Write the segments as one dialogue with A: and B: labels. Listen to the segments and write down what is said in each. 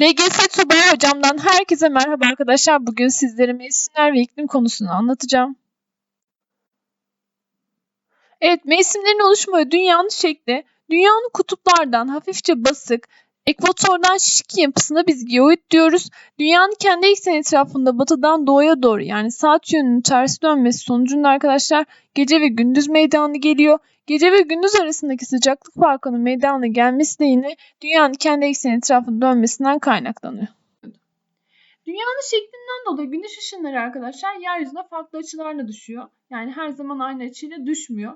A: LGS Tuba Hocam'dan herkese merhaba arkadaşlar. Bugün sizlere mevsimler ve iklim konusunu anlatacağım. Evet, mevsimlerin oluşumu ve dünyanın şekli. Dünyanın kutuplardan hafifçe basık, ekvatordan şişkin yapısına biz geoid diyoruz. Dünyanın kendi ekseni etrafında batıdan doğuya doğru yani saat yönünün tersi dönmesi sonucunda arkadaşlar gece ve gündüz meydana geliyor. Gece ve gündüz arasındaki sıcaklık farkının meydana gelmesi de yine dünyanın kendi ekseni etrafında dönmesinden kaynaklanıyor. Dünyanın şeklinden dolayı güneş ışınları arkadaşlar yeryüzüne farklı açılarla düşüyor. Yani her zaman aynı açıyla düşmüyor.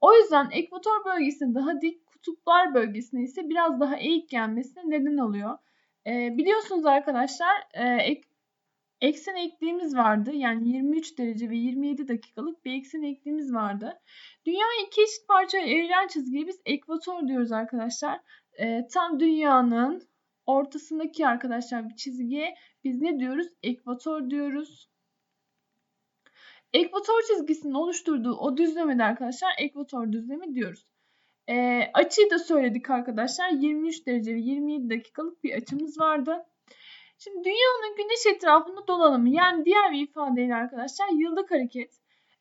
A: O yüzden ekvator bölgesinde daha dik, kutuplar bölgesinde ise biraz daha eğik gelmesine neden oluyor. Ee, biliyorsunuz arkadaşlar e, ek, eksen eğikliğimiz vardı. Yani 23 derece ve 27 dakikalık bir eksen eğikliğimiz vardı. Dünyayı iki eşit parçaya ayıran çizgiye biz ekvator diyoruz arkadaşlar. Ee, tam dünyanın ortasındaki arkadaşlar bir çizgiye biz ne diyoruz? Ekvator diyoruz. Ekvator çizgisinin oluşturduğu o düzlemede arkadaşlar ekvator düzlemi diyoruz. E, açıyı da söyledik arkadaşlar. 23 derece ve 27 dakikalık bir açımız vardı. Şimdi dünyanın güneş etrafında dolanımı yani diğer bir ifadeyle arkadaşlar yıllık hareket.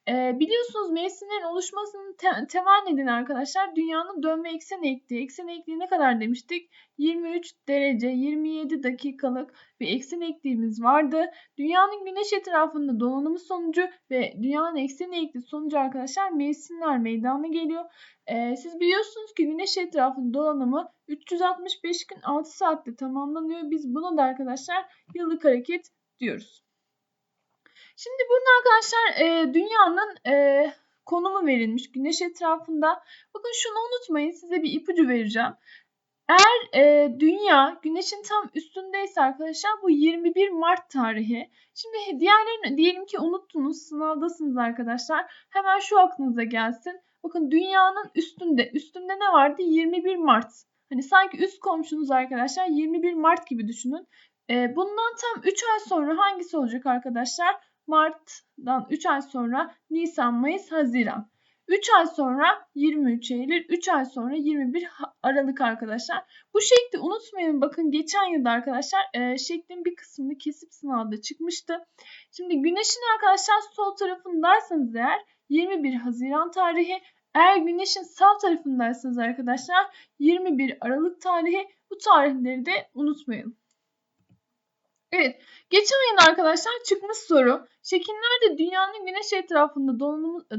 A: E, biliyorsunuz mevsimlerin oluşmasının te- temel nedeni arkadaşlar dünyanın dönme eksen eğikliği. Eksen eğikliği ne kadar demiştik? 23 derece 27 dakikalık bir eksen eğikliğimiz vardı. Dünyanın güneş etrafında dolanımı sonucu ve dünyanın eksen eğikliği sonucu arkadaşlar mevsimler meydana geliyor. Ee, siz biliyorsunuz ki güneş etrafında dolanımı 365 gün 6 saatte tamamlanıyor. Biz buna da arkadaşlar yıllık hareket diyoruz. Şimdi burada arkadaşlar e, dünyanın e, konumu verilmiş güneş etrafında. Bakın şunu unutmayın size bir ipucu vereceğim. Eğer e, dünya güneşin tam üstündeyse arkadaşlar bu 21 Mart tarihi. Şimdi diğerlerini diyelim ki unuttunuz sınavdasınız arkadaşlar. Hemen şu aklınıza gelsin. Bakın dünyanın üstünde. Üstünde ne vardı? 21 Mart. Hani sanki üst komşunuz arkadaşlar 21 Mart gibi düşünün. E, bundan tam 3 ay sonra hangisi olacak arkadaşlar? Mart'dan 3 ay sonra Nisan, Mayıs, Haziran. 3 ay sonra 23 Eylül, 3 ay sonra 21 Aralık arkadaşlar. Bu şekli unutmayın. Bakın geçen yılda arkadaşlar e, şeklin bir kısmını kesip sınavda çıkmıştı. Şimdi güneşin arkadaşlar sol tarafındaysanız eğer 21 Haziran tarihi, eğer güneşin sağ tarafındaysanız arkadaşlar 21 Aralık tarihi bu tarihleri de unutmayın. Evet, geçen yıl arkadaşlar çıkmış soru. Şekillerde dünyanın güneş etrafında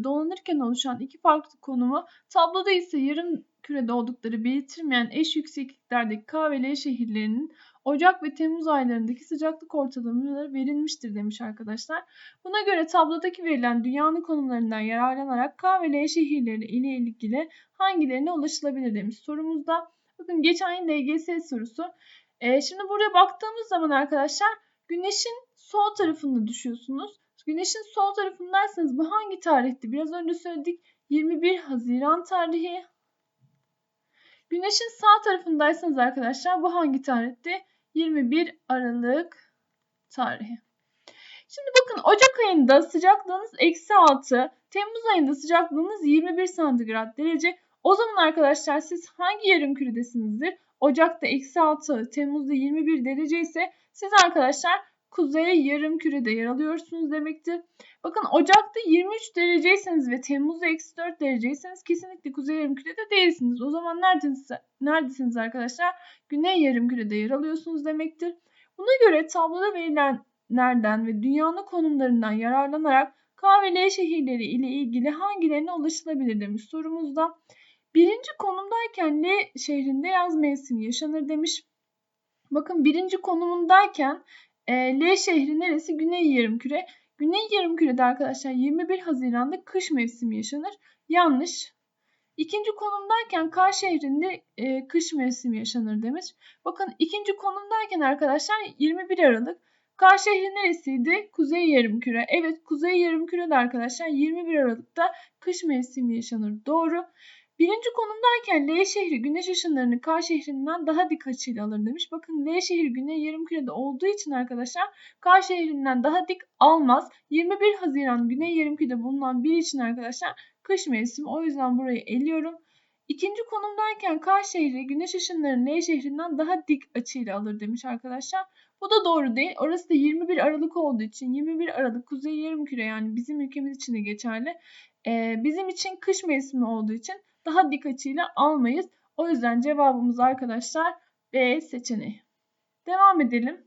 A: dolanırken oluşan iki farklı konumu, tabloda ise yarım kürede oldukları belirtilmeyen eş yüksekliklerdeki K ve L şehirlerinin Ocak ve Temmuz aylarındaki sıcaklık ortalamaları verilmiştir demiş arkadaşlar. Buna göre tablodaki verilen dünyanın konumlarından yararlanarak K ve L şehirleri ile ilgili hangilerine ulaşılabilir demiş sorumuzda. Bakın geçen yıl LGS sorusu. Ee, şimdi buraya baktığımız zaman arkadaşlar güneşin sol tarafında düşüyorsunuz. Güneşin sol tarafındaysanız bu hangi tarihti? Biraz önce söyledik 21 Haziran tarihi. Güneşin sağ tarafındaysanız arkadaşlar bu hangi tarihti? 21 Aralık tarihi. Şimdi bakın Ocak ayında sıcaklığınız eksi 6, Temmuz ayında sıcaklığınız 21 santigrat derece. O zaman arkadaşlar siz hangi yarım küredesinizdir? Ocak'ta eksi 6, Temmuz'da 21 derece ise siz arkadaşlar kuzey yarım kürede yer alıyorsunuz demektir. Bakın Ocak'ta 23 dereceyseniz ve Temmuz'da eksi 4 dereceyseniz kesinlikle kuzey yarım kürede değilsiniz. O zaman neredesiniz, neredesiniz arkadaşlar? Güney yarım kürede yer alıyorsunuz demektir. Buna göre tabloda verilenlerden ve dünyanın konumlarından yararlanarak K şehirleri ile ilgili hangilerine ulaşılabilir demiş sorumuzda. Birinci konumdayken L şehrinde yaz mevsimi yaşanır demiş. Bakın birinci konumundayken e, L şehri neresi? Güney yarımküre. Güney yarımkürede arkadaşlar 21 Haziran'da kış mevsimi yaşanır. Yanlış. İkinci konumdayken K şehrinde e, kış mevsimi yaşanır demiş. Bakın ikinci konumdayken arkadaşlar 21 Aralık. K şehri neresiydi? Kuzey yarımküre. Evet kuzey yarımkürede arkadaşlar 21 Aralık'ta kış mevsimi yaşanır. Doğru. Birinci konumdayken L şehri güneş ışınlarını K şehrinden daha dik açıyla alır demiş. Bakın L şehri güney yarımkürede olduğu için arkadaşlar K şehrinden daha dik almaz. 21 Haziran güney yarımkürede bulunan bir için arkadaşlar kış mevsimi. O yüzden burayı eliyorum. İkinci konumdayken K şehri güneş ışınlarını L şehrinden daha dik açıyla alır demiş arkadaşlar. Bu da doğru değil. Orası da 21 Aralık olduğu için 21 Aralık Kuzey Yarımküre yani bizim ülkemiz için de geçerli. Ee, bizim için kış mevsimi olduğu için daha dik açıyla almayız. O yüzden cevabımız arkadaşlar B seçeneği. Devam edelim.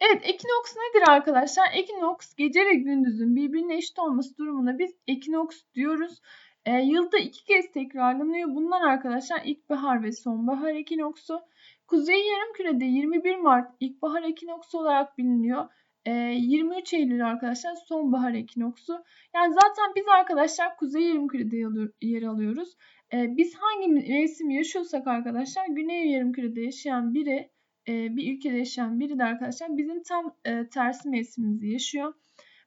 A: Evet ekinoks nedir arkadaşlar? Ekinoks gece ve gündüzün birbirine eşit olması durumunda biz ekinoks diyoruz. E, yılda iki kez tekrarlanıyor. Bunlar arkadaşlar ilkbahar ve sonbahar ekinoksu. Kuzey yarımkürede 21 Mart ilkbahar ekinoksu olarak biliniyor. E, 23 Eylül arkadaşlar sonbahar ekinoksu. Yani zaten biz arkadaşlar kuzey yarımkürede yer alıyoruz. E, biz hangi mevsim yaşıyorsak arkadaşlar güney yarımkürede yaşayan biri e, bir ülkede yaşayan biri de arkadaşlar bizim tam e, tersi mevsimimizi yaşıyor.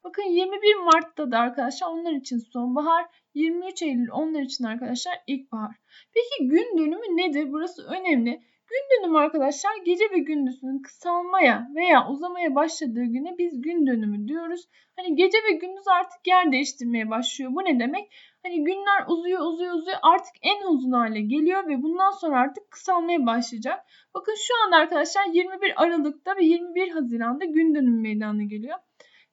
A: Bakın 21 Mart'ta da arkadaşlar onlar için sonbahar, 23 Eylül onlar için arkadaşlar ilkbahar. Peki gün dönümü nedir? Burası önemli. Gün dönümü arkadaşlar gece ve gündüzün kısalmaya veya uzamaya başladığı güne biz gün dönümü diyoruz. Hani gece ve gündüz artık yer değiştirmeye başlıyor. Bu ne demek? Hani günler uzuyor uzuyor uzuyor artık en uzun hale geliyor ve bundan sonra artık kısalmaya başlayacak. Bakın şu anda arkadaşlar 21 Aralık'ta ve 21 Haziran'da gün dönümü meydana geliyor.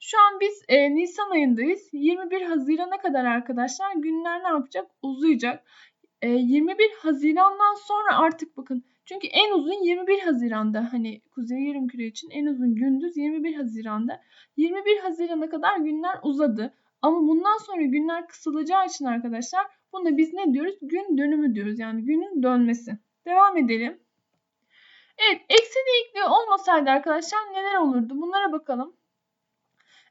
A: Şu an biz e, Nisan ayındayız. 21 Haziran'a kadar arkadaşlar günler ne yapacak? Uzayacak. E, 21 Haziran'dan sonra artık bakın çünkü en uzun 21 Haziran'da hani Kuzey Yarımküre için en uzun gündüz 21 Haziran'da. 21 Haziran'a kadar günler uzadı. Ama bundan sonra günler kısalacağı için arkadaşlar buna biz ne diyoruz? Gün dönümü diyoruz. Yani günün dönmesi. Devam edelim. Evet eksen eğikliği olmasaydı arkadaşlar neler olurdu? Bunlara bakalım.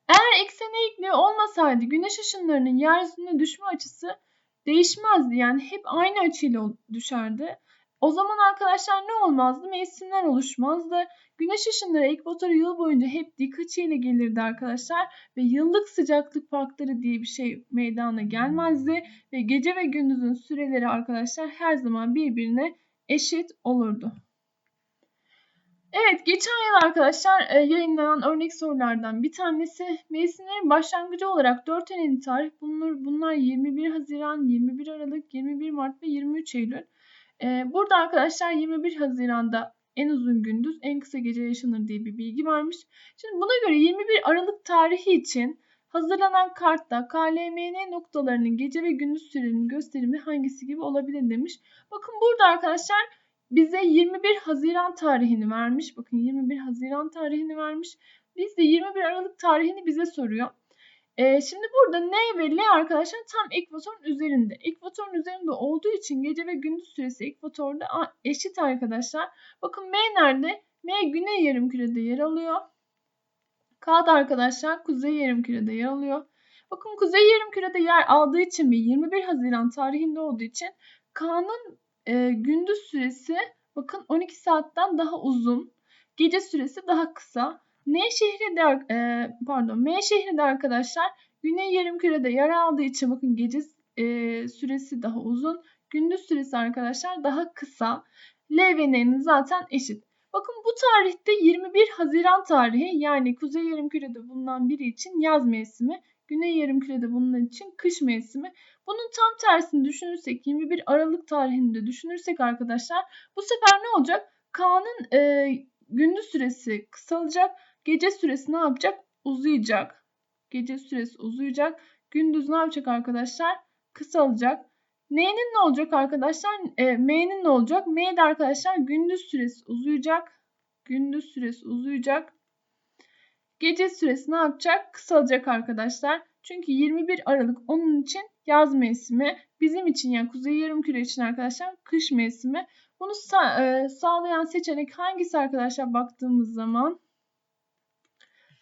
A: Eğer eksen eğikliği olmasaydı güneş ışınlarının yeryüzüne düşme açısı değişmezdi. Yani hep aynı açıyla düşerdi. O zaman arkadaşlar ne olmazdı? Mevsimler oluşmazdı. Güneş ışınları ekvatoru yıl boyunca hep dik açıyla gelirdi arkadaşlar. Ve yıllık sıcaklık farkları diye bir şey meydana gelmezdi. Ve gece ve gündüzün süreleri arkadaşlar her zaman birbirine eşit olurdu. Evet geçen yıl arkadaşlar e, yayınlanan örnek sorulardan bir tanesi mevsimlerin başlangıcı olarak 4 önemli tarih bulunur. Bunlar 21 Haziran, 21 Aralık, 21 Mart ve 23 Eylül. E, burada arkadaşlar 21 Haziran'da en uzun gündüz, en kısa gece yaşanır diye bir bilgi varmış. Şimdi buna göre 21 Aralık tarihi için hazırlanan kartta KLMN noktalarının gece ve gündüz sürelerinin gösterimi hangisi gibi olabilir demiş. Bakın burada arkadaşlar bize 21 Haziran tarihini vermiş. Bakın 21 Haziran tarihini vermiş. Biz de 21 Aralık tarihini bize soruyor. Ee, şimdi burada N ve L arkadaşlar tam ekvatorun üzerinde. Ekvatorun üzerinde olduğu için gece ve gündüz süresi ekvatorda eşit arkadaşlar. Bakın M nerede? M güney yarımkürede yer alıyor. K da arkadaşlar kuzey yarımkürede yer alıyor. Bakın kuzey yarımkürede yer aldığı için ve 21 Haziran tarihinde olduğu için K'nın e, gündüz süresi bakın 12 saatten daha uzun. Gece süresi daha kısa. N şehri de e, pardon M şehri de arkadaşlar Güney Yarımküre'de yer aldığı için bakın gece e, süresi daha uzun. Gündüz süresi arkadaşlar daha kısa. L ve N'nin zaten eşit. Bakın bu tarihte 21 Haziran tarihi yani Kuzey Yarımküre'de bulunan biri için yaz mevsimi. Güney yarımkürede bunun için kış mevsimi. Bunun tam tersini düşünürsek 21 Aralık tarihinde düşünürsek arkadaşlar bu sefer ne olacak? K'nın e, gündüz süresi kısalacak. Gece süresi ne yapacak? Uzayacak. Gece süresi uzayacak. Gündüz ne yapacak arkadaşlar? Kısalacak. N'nin ne olacak arkadaşlar? E, M'nin ne olacak? M'de arkadaşlar gündüz süresi uzayacak. Gündüz süresi uzayacak. Gece süresi ne yapacak? Kısalacak arkadaşlar. Çünkü 21 Aralık onun için yaz mevsimi. Bizim için yani Kuzey Yarımküre için arkadaşlar kış mevsimi. Bunu sa e, sağlayan seçenek hangisi arkadaşlar baktığımız zaman?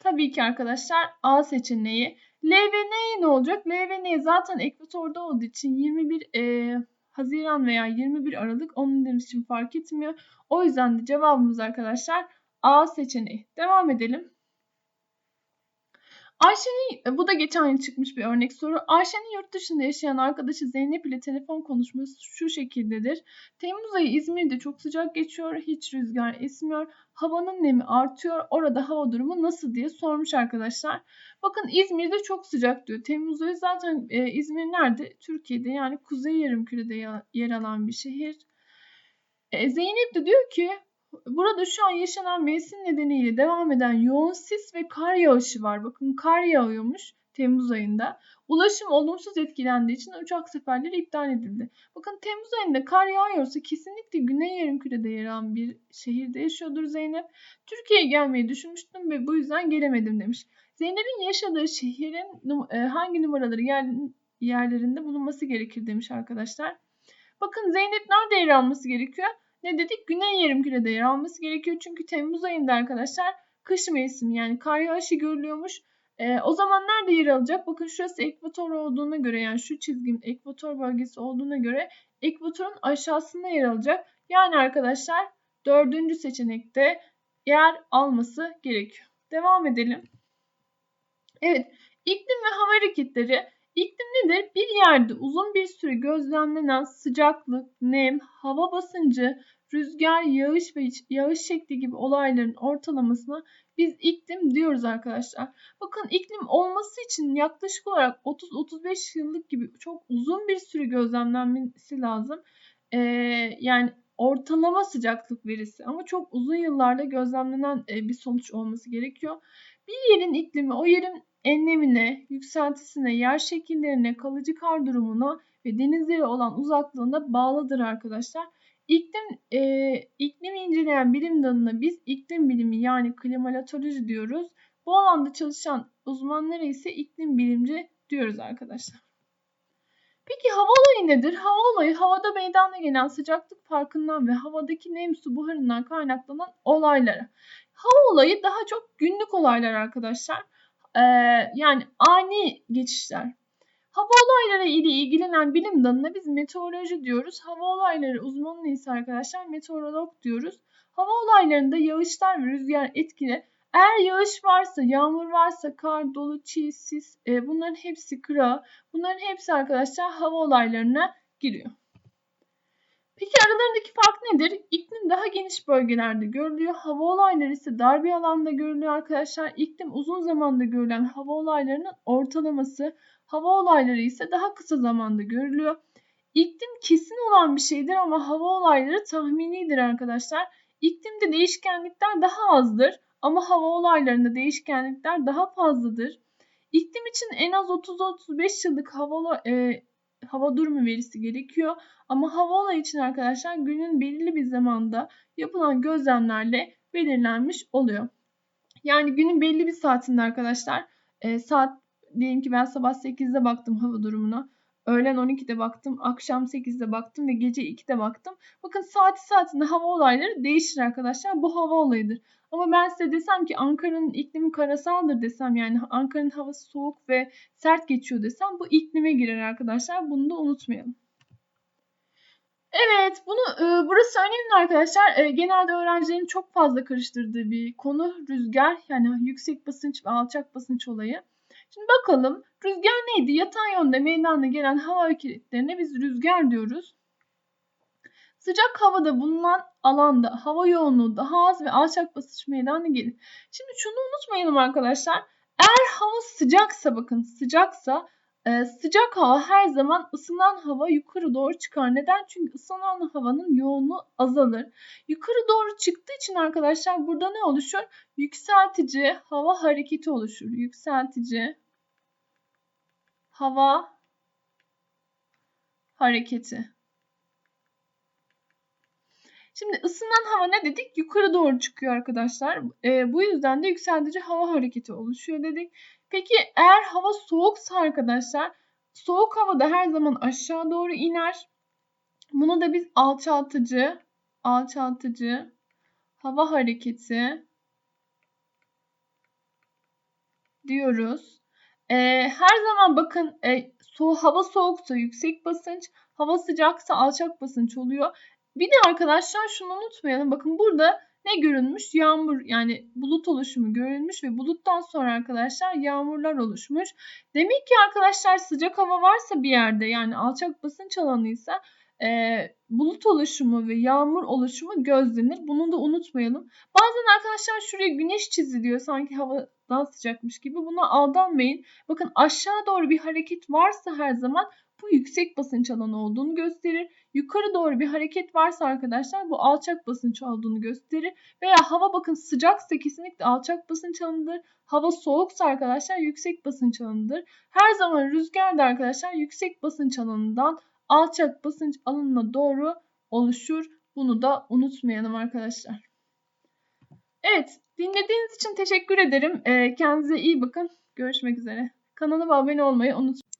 A: Tabii ki arkadaşlar A seçeneği. L ve N ne olacak? L ve N zaten ekvatorda olduğu için 21 e, Haziran veya 21 Aralık onun için fark etmiyor. O yüzden de cevabımız arkadaşlar A seçeneği. Devam edelim. Ayşe'nin, bu da geçen yıl çıkmış bir örnek soru. Ayşe'nin yurt dışında yaşayan arkadaşı Zeynep ile telefon konuşması şu şekildedir. Temmuz ayı İzmir'de çok sıcak geçiyor, hiç rüzgar esmiyor, havanın nemi artıyor, orada hava durumu nasıl diye sormuş arkadaşlar. Bakın İzmir'de çok sıcak diyor. Temmuz ayı zaten e, İzmir nerede? Türkiye'de yani Kuzey Yarımküre'de yer alan bir şehir. E, Zeynep de diyor ki Burada şu an yaşanan mevsim nedeniyle devam eden yoğun sis ve kar yağışı var. Bakın kar yağıyormuş Temmuz ayında. Ulaşım olumsuz etkilendiği için uçak seferleri iptal edildi. Bakın Temmuz ayında kar yağıyorsa kesinlikle Güney Yarımküre'de yer alan bir şehirde yaşıyordur Zeynep. Türkiye'ye gelmeyi düşünmüştüm ve bu yüzden gelemedim demiş. Zeynep'in yaşadığı şehrin e, hangi numaraları yer, yerlerinde bulunması gerekir demiş arkadaşlar. Bakın Zeynep nerede yer alması gerekiyor? Ne dedik? Güney yarımkürede yer alması gerekiyor. Çünkü Temmuz ayında arkadaşlar kış mevsimi yani kar yağışı görülüyormuş. E, o zaman nerede yer alacak? Bakın şurası ekvator olduğuna göre yani şu çizginin ekvator bölgesi olduğuna göre ekvatorun aşağısında yer alacak. Yani arkadaşlar dördüncü seçenekte yer alması gerekiyor. Devam edelim. Evet iklim ve hava hareketleri İklim nedir? Bir yerde uzun bir süre gözlemlenen sıcaklık, nem, hava basıncı, rüzgar, yağış ve yağış şekli gibi olayların ortalamasına biz iklim diyoruz arkadaşlar. Bakın iklim olması için yaklaşık olarak 30-35 yıllık gibi çok uzun bir süre gözlemlenmesi lazım. Ee, yani ortalama sıcaklık verisi ama çok uzun yıllarda gözlemlenen e, bir sonuç olması gerekiyor. Bir yerin iklimi o yerin enlemine, yükseltisine, yer şekillerine, kalıcı kar durumuna ve denizlere olan uzaklığına bağlıdır arkadaşlar. İklim, e, iklimi inceleyen bilim dalına biz iklim bilimi yani klimatoloji diyoruz. Bu alanda çalışan uzmanlara ise iklim bilimci diyoruz arkadaşlar. Peki hava olayı nedir? Hava olayı havada meydana gelen sıcaklık farkından ve havadaki nem su buharından kaynaklanan olaylara. Hava olayı daha çok günlük olaylar arkadaşlar. Ee, yani ani geçişler. Hava olayları ile ilgilenen bilim dalına biz meteoroloji diyoruz. Hava olayları uzmanı ise arkadaşlar meteorolog diyoruz. Hava olaylarında yağışlar ve rüzgar etkili. Eğer yağış varsa, yağmur varsa, kar, dolu, çiğ, sis e, bunların hepsi kıra. Bunların hepsi arkadaşlar hava olaylarına giriyor. Peki aralarındaki fark nedir? İklim daha geniş bölgelerde görülüyor. Hava olayları ise dar bir alanda görülüyor arkadaşlar. İklim uzun zamanda görülen hava olaylarının ortalaması. Hava olayları ise daha kısa zamanda görülüyor. İklim kesin olan bir şeydir ama hava olayları tahminidir arkadaşlar. İklimde değişkenlikler daha azdır ama hava olaylarında değişkenlikler daha fazladır. İklim için en az 30-35 yıllık hava e, hava durumu verisi gerekiyor. Ama hava olayı için arkadaşlar günün belirli bir zamanda yapılan gözlemlerle belirlenmiş oluyor. Yani günün belli bir saatinde arkadaşlar e, saat diyelim ki ben sabah 8'de baktım hava durumuna. Öğlen 12'de baktım, akşam 8'de baktım ve gece 2'de baktım. Bakın saati saatinde hava olayları değişir arkadaşlar. Bu hava olayıdır. Ama ben size desem ki Ankara'nın iklimi karasaldır desem yani Ankara'nın havası soğuk ve sert geçiyor desem bu iklime girer arkadaşlar. Bunu da unutmayalım. Evet, bunu e, burası önemli arkadaşlar. E, genelde öğrencilerin çok fazla karıştırdığı bir konu rüzgar yani yüksek basınç ve alçak basınç olayı. Şimdi bakalım rüzgar neydi? Yatay yönde meydana gelen hava hareketlerine biz rüzgar diyoruz. Sıcak havada bulunan alanda hava yoğunluğu daha az ve alçak basınç meydana gelir. Şimdi şunu unutmayalım arkadaşlar. Eğer hava sıcaksa bakın sıcaksa e, sıcak hava her zaman ısınan hava yukarı doğru çıkar. Neden? Çünkü ısınan havanın yoğunluğu azalır. Yukarı doğru çıktığı için arkadaşlar burada ne oluşur? Yükseltici hava hareketi oluşur. Yükseltici hava hareketi. Şimdi ısınan hava ne dedik? Yukarı doğru çıkıyor arkadaşlar. E, bu yüzden de yükseltici hava hareketi oluşuyor dedik. Peki eğer hava soğuksa arkadaşlar soğuk havada her zaman aşağı doğru iner. Bunu da biz alçaltıcı alçaltıcı hava hareketi diyoruz. E, her zaman bakın e, so hava soğuksa yüksek basınç, hava sıcaksa alçak basınç oluyor. Bir de arkadaşlar şunu unutmayalım. Bakın burada ne görülmüş? Yağmur yani bulut oluşumu görülmüş ve buluttan sonra arkadaşlar yağmurlar oluşmuş. Demek ki arkadaşlar sıcak hava varsa bir yerde yani alçak basınç alanıysa e, bulut oluşumu ve yağmur oluşumu gözlenir. Bunu da unutmayalım. Bazen arkadaşlar şuraya güneş çiziliyor sanki hava daha sıcakmış gibi. Buna aldanmayın. Bakın aşağı doğru bir hareket varsa her zaman bu yüksek basınç alanı olduğunu gösterir. Yukarı doğru bir hareket varsa arkadaşlar bu alçak basınç olduğunu gösterir. Veya hava bakın sıcaksa kesinlikle alçak basınç alanıdır. Hava soğuksa arkadaşlar yüksek basınç alanıdır. Her zaman rüzgar da arkadaşlar yüksek basınç alanından alçak basınç alanına doğru oluşur. Bunu da unutmayalım arkadaşlar. Evet dinlediğiniz için teşekkür ederim. Ee, kendinize iyi bakın. Görüşmek üzere. Kanalıma abone olmayı unutmayın.